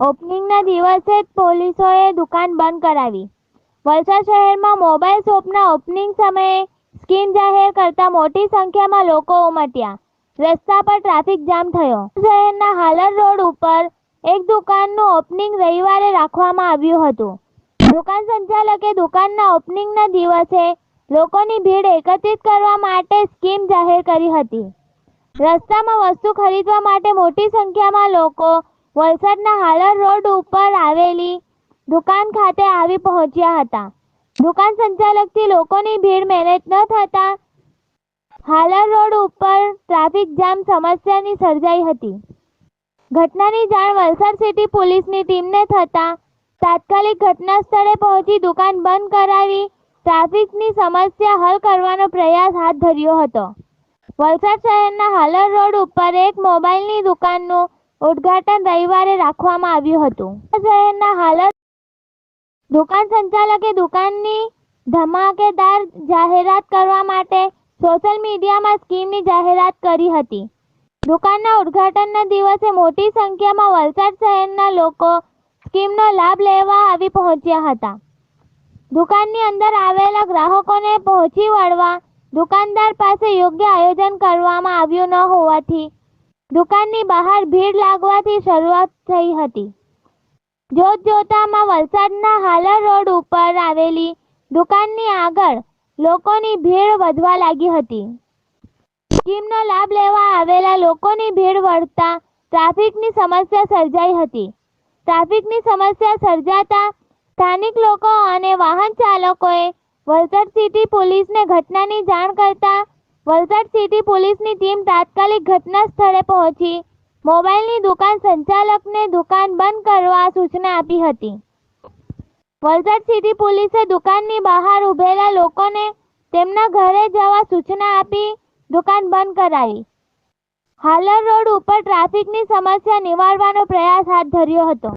ઓપનિંગના દિવસે જ પોલીસોએ દુકાન બંધ કરાવી. વલસાડ શહેરમાં મોબાઈલ શોપના ઓપનિંગ સમયે સ્કીમ જાહેર કરતા મોટી સંખ્યામાં લોકો ઉમટ્યા. રસ્તા પર ટ્રાફિક જામ થયો. શહેરના હાલર રોડ ઉપર એક દુકાનનું ઓપનિંગ રવિવારે રાખવામાં આવ્યું હતું. દુકાન સંચાલકે દુકાનના ઓપનિંગના દિવસે લોકોની ભીડ એકત્રિત કરવા માટે સ્કીમ જાહેર કરી હતી. રસ્તામાં વસ્તુ ખરીદવા માટે મોટી સંખ્યામાં લોકો વલસાડના હાલર રોડ ઉપર આવેલી દુકાન ખાતે આવી પહોંચ્યા હતા. દુકાન સંચાલકથી લોકોની ભીડ મેનેજ ન થતા હાલર રોડ ઉપર ટ્રાફિક જામ સમસ્યાની સર્જાઈ હતી. ઘટનાની જાણ વલસાડ સિટી પોલીસની ટીમને થતા તાત્કાલિક ઘટના સ્થળે પહોંચી દુકાન બંધ કરાવી ટ્રાફિકની સમસ્યા હલ કરવાનો પ્રયાસ હાથ ધર્યો હતો. વલસાડ શહેરના હાલર રોડ ઉપર એક મોબાઈલની દુકાનનું ઉદ્ઘાટન રવિવારે રાખવામાં આવ્યું હતું. શહેરના હાલત દુકાન સંચાલકે દુકાનની ધમાકેદાર જાહેરાત કરવા માટે સોશિયલ મીડિયામાં સ્કીમની જાહેરાત કરી હતી. દુકાનના ઉદ્ઘાટનના દિવસે મોટી સંખ્યામાં વલસાડ શહેરના લોકો સ્કીમનો લાભ લેવા આવી પહોંચ્યા હતા. દુકાનની અંદર આવેલા ગ્રાહકોને પહોંચી વળવા દુકાનદાર પાસે યોગ્ય આયોજન કરવામાં આવ્યું ન હોવાથી દુકાનની બહાર ભીડ લાગવાથી શરૂઆત થઈ હતી. જોત જોતામાં વલસાડના હાલર રોડ ઉપર આવેલી દુકાનની આગળ લોકોની ભીડ વધવા લાગી હતી. સ્કીમનો લાભ લેવા આવેલા લોકોની ભીડ વધતા ટ્રાફિકની સમસ્યા સર્જાઈ હતી. ટ્રાફિકની સમસ્યા સર્જાતા સ્થાનિક લોકો અને વાહન ચાલકોએ વલસાડ સિટી પોલીસને ઘટનાની જાણ કરતા વલસાડ સિટી પોલીસની ટીમ તાત્કાલિક ઘટના સ્થળે પહોંચી. મોબાઈલની દુકાન સંચાલકને દુકાન બંધ કરવા સૂચના આપી હતી. વલસાડ સિટી પોલીસે દુકાનની બહાર ઊભેલા લોકોને તેમના ઘરે જવા સૂચના આપી દુકાન બંધ કરાવી. હાલર રોડ ઉપર ટ્રાફિકની સમસ્યા નિવારવાનો પ્રયાસ હાથ ધર્યો હતો.